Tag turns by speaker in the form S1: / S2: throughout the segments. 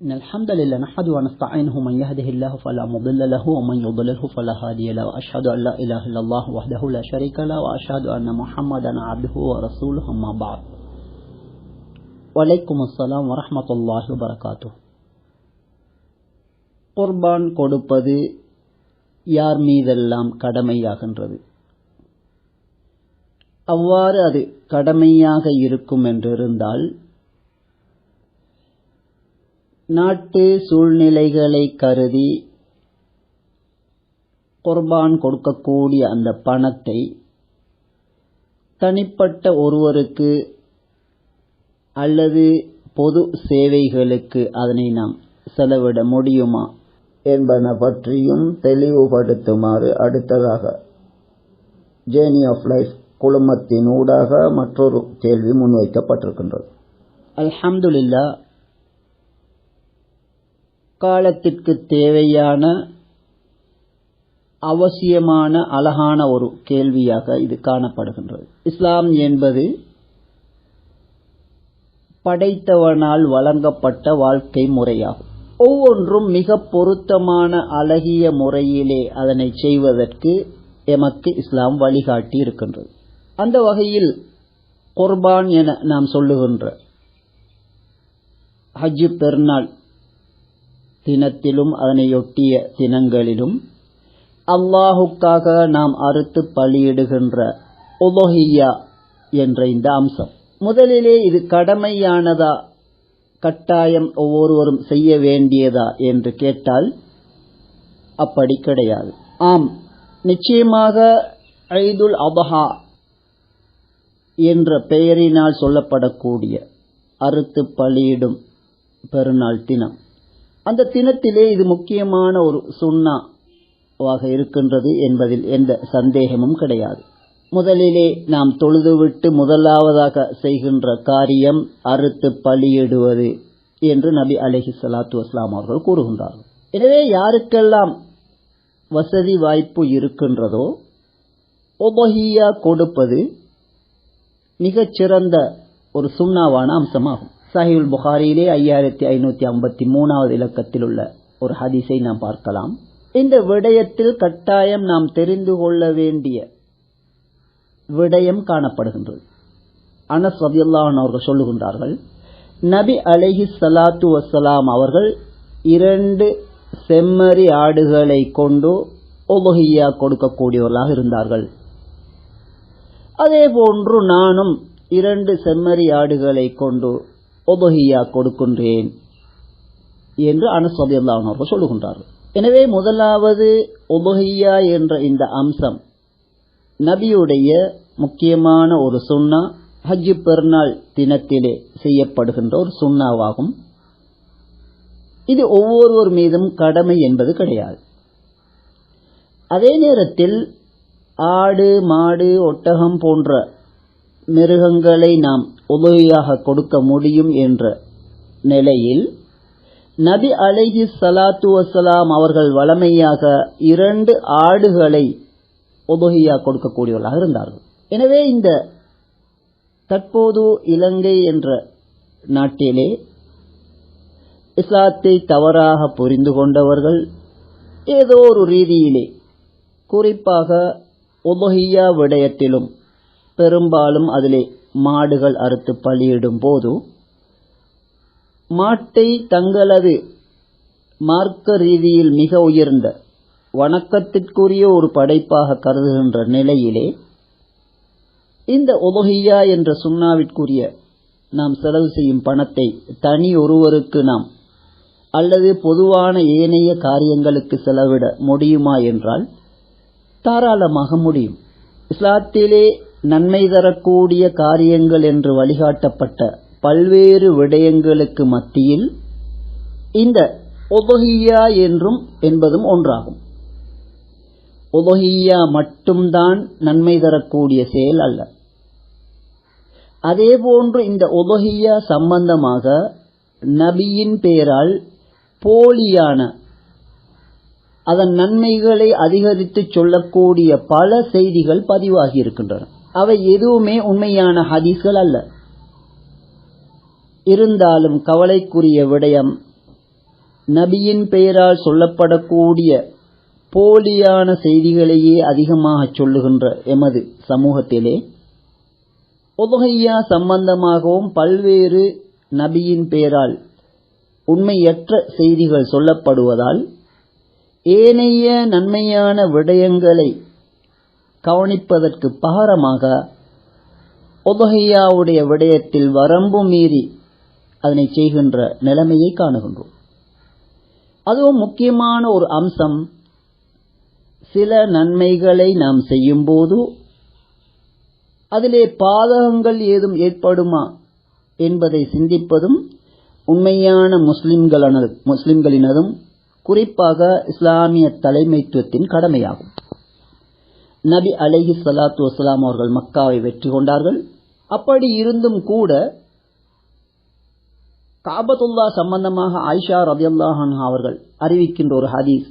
S1: إن الحمد لله نحمد ونستعينه من يهده الله فلا مضل له ومن يضلله فلا هادي له وأشهد أن لا إله إلا الله وحده لا شريك له وأشهد أن محمدا عبده ورسوله أما بعد. وعليكم السلام ورحمة الله وبركاته. குர்பான் கொடுப்பது யார் மீதெல்லாம் கடமையாகின்றது அவ்வாறு அது கடமையாக இருக்கும் என்றிருந்தால் நாட்டு சூழ்நிலைகளை கருதி குர்பான் கொடுக்கக்கூடிய அந்த பணத்தை தனிப்பட்ட ஒருவருக்கு அல்லது பொது சேவைகளுக்கு அதனை நாம் செலவிட முடியுமா
S2: என்பன பற்றியும் தெளிவுபடுத்துமாறு அடுத்ததாக ஜேர்னி ஆஃப் லைஃப் குழுமத்தின் ஊடாக மற்றொரு கேள்வி முன்வைக்கப்பட்டிருக்கின்றது.
S1: அல்ஹம்துல்லா காலத்திற்கு தேவையான அவசியமான அழகான ஒரு கேள்வியாக இது காணப்படுகின்றது. இஸ்லாம் என்பது படைத்தவனால் வழங்கப்பட்ட வாழ்க்கை முறையாகும். ஒவ்வொன்றும் மிக பொருத்தமான அழகிய முறையிலே அதனை செய்வதற்கு எமக்கு இஸ்லாம் வழிகாட்டி இருக்கின்றது. அந்த வகையில் குர்பான் என நாம் சொல்லுகின்ற ஹஜ்ஜு பெருநாள் தினத்திலும் அதனையொட்டிய தினங்களிலும் அல்லாஹுக்காக நாம் அறுத்து பலியிடுகின்ற உலோஹியா என்ற இந்த அம்சம். முதலிலே இது கடமையானதா கட்டாயம் ஒவ்வொருவரும் செய்ய வேண்டியதா என்று கேட்டால் அப்படி கிடையாது. ஆம் நிச்சயமாக ஐதுல் அபஹா என்ற பெயரினால் சொல்லப்படக்கூடிய அறுத்து பலியிடும் பெருநாள் தினம். அந்த தினத்திலே இது முக்கியமான ஒரு சுண்ணாவாக இருக்கின்றது என்பதில் எந்த சந்தேகமும் கிடையாது. முதலிலே நாம் தொழுதுவிட்டு முதலாவதாக செய்கின்ற காரியம் அறுத்து பலியிடுவது என்று நபி அலஹி சலாத்து வஸ்லாம் அவர்கள் கூறுகின்றார்கள். எனவே யாருக்கெல்லாம் வசதி வாய்ப்பு இருக்கின்றதோ ஒபஹியா கொடுப்பது மிகச்சிறந்த ஒரு சுண்ணாவான அம்சமாகும். சஹிவுல் புகாரியிலே ஐயாயிரத்தி ஐநூத்தி ஐம்பத்தி மூணாவது இலக்கத்தில் உள்ள ஒரு ஹதீஸை நாம் பார்க்கலாம். இந்த விடயத்தில் கட்டாயம் நாம் தெரிந்து கொள்ள வேண்டிய விடயம் காணப்படுகின்றது. அனஸ் ரபியுல்லான் அவர்கள் சொல்லுகின்றார்கள் நபி அலஹி சலாத்து வசலாம் அவர்கள் இரண்டு செம்மறி ஆடுகளை கொண்டு ஒபஹியா கொடுக்கக்கூடியவர்களாக இருந்தார்கள். அதே போன்று நானும் இரண்டு செம்மறி ஆடுகளை கொண்டு ஒபஹியா கொடுக்கின்றேன் என்று அனஸ் ரபியுல்லான் அவர்கள் சொல்லுகின்றார்கள். எனவே முதலாவது ஒபஹியா என்ற இந்த அம்சம் நபியுடைய முக்கியமான ஒரு சுண்ணா ஹஜ் பெருநாள் தினத்திலே செய்யப்படுகின்ற ஒரு சுண்ணாவாகும் இது ஒவ்வொருவர் மீதும் கடமை என்பது கிடையாது. அதே நேரத்தில் ஆடு மாடு ஒட்டகம் போன்ற மிருகங்களை நாம் உதவியாக கொடுக்க முடியும் என்ற நிலையில் நபி அலைஹி சலாத்து வசலாம் அவர்கள் வளமையாக இரண்டு ஆடுகளை உபகியா கொடுக்கக்கூடியவர்களாக இருந்தார்கள். எனவே இந்த தற்போது இலங்கை என்ற நாட்டிலே இஸ்லாத்தை தவறாக புரிந்து கொண்டவர்கள் ஏதோ ஒரு ரீதியிலே குறிப்பாக உபகியா விடயத்திலும் பெரும்பாலும் அதிலே மாடுகள் அறுத்து பலியிடும் போது மாட்டை தங்களது மார்க்க ரீதியில் மிக உயர்ந்த வணக்கத்திற்குரிய ஒரு படைப்பாக கருதுகின்ற நிலையிலே இந்த உபகியா என்ற சுண்ணாவிற்குரிய நாம் செலவு செய்யும் பணத்தை தனி ஒருவருக்கு நாம் அல்லது பொதுவான ஏனைய காரியங்களுக்கு செலவிட முடியுமா என்றால் தாராளமாக முடியும். இஸ்லாத்திலே நன்மை தரக்கூடிய காரியங்கள் என்று வழிகாட்டப்பட்ட பல்வேறு விடயங்களுக்கு மத்தியில் இந்த ஒபஹியா என்றும் என்பதும் ஒன்றாகும். ஒபஹியா மட்டும்தான் நன்மை தரக்கூடிய செயல் அல்ல. அதேபோன்று இந்த ஒபஹியா சம்பந்தமாக நபியின் பெயரால் போலியான அதன் நன்மைகளை அதிகரித்து சொல்லக்கூடிய பல செய்திகள் பதிவாகி இருக்கின்றன. அவை எதுவுமே உண்மையான ஹதீஸ்கள் அல்ல. இருந்தாலும் கவலைக்குரிய விடயம் நபியின் பெயரால் சொல்லப்படக்கூடிய போலியான செய்திகளையே அதிகமாக சொல்லுகின்ற எமது சமூகத்திலே உதகையா சம்பந்தமாகவும் பல்வேறு நபியின் பெயரால் உண்மையற்ற செய்திகள் சொல்லப்படுவதால் ஏனைய நன்மையான விடயங்களை கவனிப்பதற்கு பகரமாக உதகையாவுடைய விடயத்தில் வரம்பு மீறி அதனை செய்கின்ற நிலைமையை காணுகின்றோம். அதுவும் முக்கியமான ஒரு அம்சம். சில நன்மைகளை நாம் செய்யும்போது அதிலே பாதகங்கள் ஏதும் ஏற்படுமா என்பதை சிந்திப்பதும் உண்மையான முஸ்லிம்களானது முஸ்லிம்களினதும் குறிப்பாக இஸ்லாமிய தலைமைத்துவத்தின் கடமையாகும். நபி அலைஹி சலாத்து வசலாம் அவர்கள் மக்காவை வெற்றி கொண்டார்கள். அப்படி இருந்தும் கூட காபத்துல்லா சம்பந்தமாக ஆயிஷா ரதியல்லாஹ் அவர்கள் அறிவிக்கின்ற ஒரு ஹதீஸ்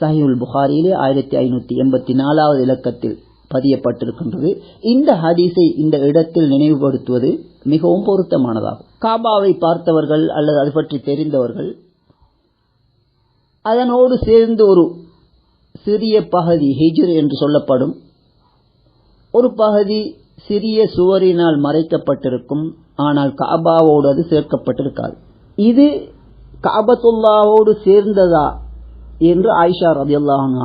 S1: சஹிவுல் புகாரியிலே ஆயிரத்தி ஐநூத்தி எண்பத்தி நாலாவது இலக்கத்தில் பதியப்பட்டிருக்கின்றது. இந்த ஹதீஸை இந்த இடத்தில் நினைவுபடுத்துவது மிகவும் பொருத்தமானதாகும். காபாவை பார்த்தவர்கள் அல்லது அது பற்றி தெரிந்தவர்கள் அதனோடு சேர்ந்து ஒரு சிறிய பகுதி ஹிஜ்ர் என்று சொல்லப்படும். ஒரு பகுதி சிறிய சுவரினால் மறைக்கப்பட்டிருக்கும். ஆனால் காபாவோடு அது சேர்க்கப்பட்டிருக்காது. இது காபத்துல்லாவோடு சேர்ந்ததா என்று ஆயிஷா ரதி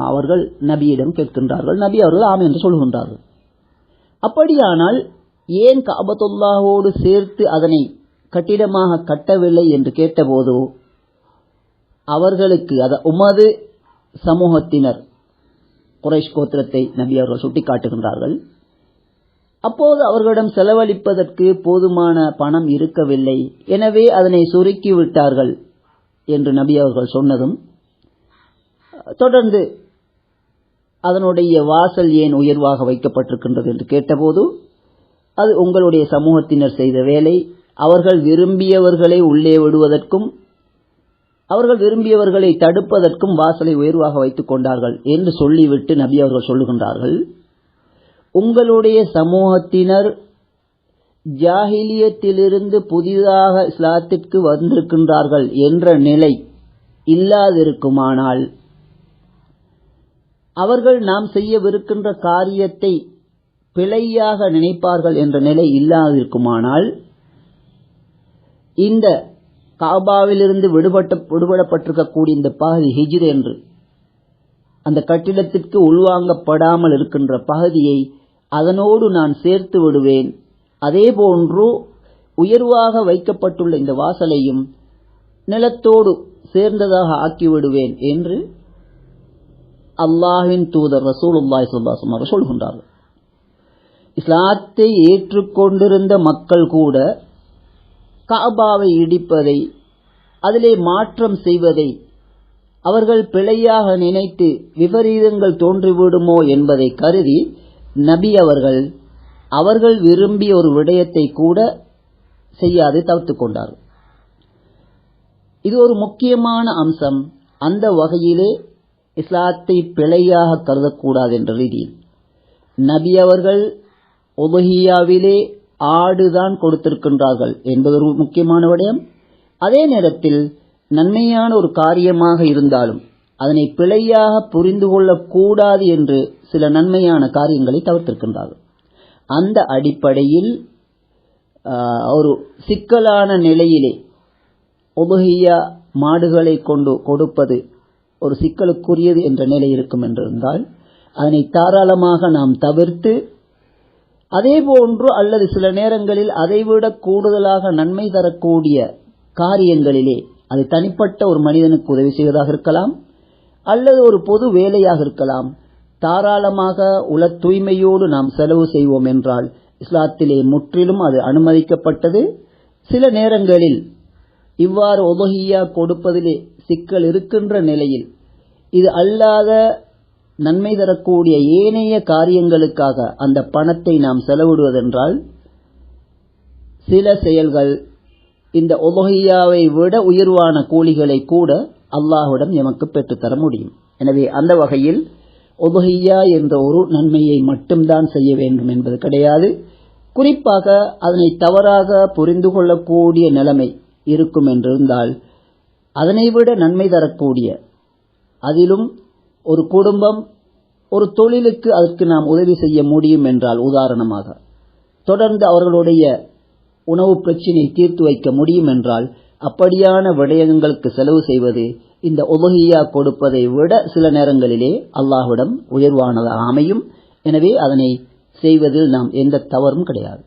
S1: அவர்கள் நபியிடம் கேட்கின்றார்கள். நபி அவர்கள் ஆம் என்று சொல்கின்றார்கள். அப்படியானால் ஏன் காபத்துல்லாவோடு சேர்த்து அதனை கட்டிடமாக கட்டவில்லை என்று கேட்டபோது அவர்களுக்கு அத உமது சமூகத்தினர் குறைஷ் கோத்திரத்தை நபி அவர்கள் சுட்டிக்காட்டுகின்றார்கள். அப்போது அவர்களிடம் செலவழிப்பதற்கு போதுமான பணம் இருக்கவில்லை. எனவே அதனை சுருக்கி விட்டார்கள் என்று நபி அவர்கள் சொன்னதும் தொடர்ந்து அதனுடைய வாசல் ஏன் உயர்வாக வைக்கப்பட்டிருக்கின்றது என்று கேட்டபோது அது உங்களுடைய சமூகத்தினர் செய்த வேலை அவர்கள் விரும்பியவர்களை உள்ளே விடுவதற்கும் அவர்கள் விரும்பியவர்களை தடுப்பதற்கும் வாசலை உயர்வாக வைத்துக் கொண்டார்கள் என்று சொல்லிவிட்டு நபி அவர்கள் சொல்லுகின்றார்கள் உங்களுடைய சமூகத்தினர் ஜாகிலியத்திலிருந்து புதிதாக இஸ்லாத்திற்கு வந்திருக்கின்றார்கள் என்ற நிலை இல்லாதிருக்குமானால் அவர்கள் நாம் செய்யவிருக்கின்ற காரியத்தை பிழையாக நினைப்பார்கள் என்ற நிலை இல்லாதிருக்குமானால் இந்த காபாவிலிருந்து விடுபட்ட விடுபடப்பட்டிருக்கக்கூடிய இந்த பகுதி ஹிஜ்ர் என்று. அந்த கட்டிடத்திற்கு உள்வாங்கப்படாமல் இருக்கின்ற பகுதியை அதனோடு நான் சேர்த்து விடுவேன். அதே போன்று உயர்வாக வைக்கப்பட்டுள்ள இந்த வாசலையும் நிலத்தோடு சேர்ந்ததாக ஆக்கிவிடுவேன் என்று அல்லாஹின் தூதர் ரசூலுல்லாய் சுல்லாசம் அவர் சொல்கின்றார்கள். இஸ்லாத்தை ஏற்றுக்கொண்டிருந்த மக்கள் கூட காபாவை இடிப்பதை அதிலே மாற்றம் செய்வதை அவர்கள் பிழையாக நினைத்து விபரீதங்கள் தோன்றிவிடுமோ என்பதை கருதி நபி அவர்கள் அவர்கள் விரும்பிய ஒரு விடயத்தை கூட செய்யாது தவிர்த்து கொண்டார்கள் இது ஒரு முக்கியமான அம்சம். அந்த வகையிலே இஸ்லாத்தை பிழையாக கருதக்கூடாது என்ற ரீதியில் நபி அவர்கள் ஒபஹியாவிலே ஆடுதான் கொடுத்திருக்கின்றார்கள் என்பது ஒரு முக்கியமான விடயம். அதே நேரத்தில் நன்மையான ஒரு காரியமாக இருந்தாலும் அதனை பிழையாக புரிந்து கொள்ளக்கூடாது என்று சில நன்மையான காரியங்களை தவிர்த்திருக்கின்றார்கள். அந்த அடிப்படையில் ஒரு சிக்கலான நிலையிலே உபகிய மாடுகளை கொண்டு கொடுப்பது ஒரு சிக்கலுக்குரியது என்ற நிலை இருக்கும் என்றிருந்தால் அதனை தாராளமாக நாம் தவிர்த்து அதே போன்று அல்லது சில நேரங்களில் அதைவிட கூடுதலாக நன்மை தரக்கூடிய காரியங்களிலே அது தனிப்பட்ட ஒரு மனிதனுக்கு உதவி செய்வதாக இருக்கலாம் அல்லது ஒரு பொது வேலையாக இருக்கலாம். தாராளமாக உல தூய்மையோடு நாம் செலவு செய்வோம் என்றால் இஸ்லாத்திலே முற்றிலும் அது அனுமதிக்கப்பட்டது. சில நேரங்களில் இவ்வாறு உபகியா கொடுப்பதிலே சிக்கல் இருக்கின்ற நிலையில் இது அல்லாத நன்மை தரக்கூடிய ஏனைய காரியங்களுக்காக அந்த பணத்தை நாம் செலவிடுவதென்றால் சில செயல்கள் இந்த ஒபகையாவை விட உயர்வான கூலிகளை கூட அல்லாஹுடன் எமக்கு பெற்றுத்தர முடியும். எனவே அந்த வகையில் உபஹியா என்ற ஒரு நன்மையை மட்டும்தான் செய்ய வேண்டும் என்பது கிடையாது. குறிப்பாக அதனை தவறாக புரிந்து கொள்ளக்கூடிய நிலைமை இருக்கும் என்றிருந்தால் அதனை விட நன்மை தரக்கூடிய அதிலும் ஒரு குடும்பம் ஒரு தொழிலுக்கு அதற்கு நாம் உதவி செய்ய முடியும் என்றால் உதாரணமாக தொடர்ந்து அவர்களுடைய உணவு பிரச்சினையை தீர்த்து வைக்க முடியும் என்றால் அப்படியான விடயங்களுக்கு செலவு செய்வது இந்த உபகியா கொடுப்பதை விட சில நேரங்களிலே அல்லாஹ்விடம் உயர்வானதாக அமையும். எனவே அதனை செய்வதில் நாம் எந்த தவறும் கிடையாது.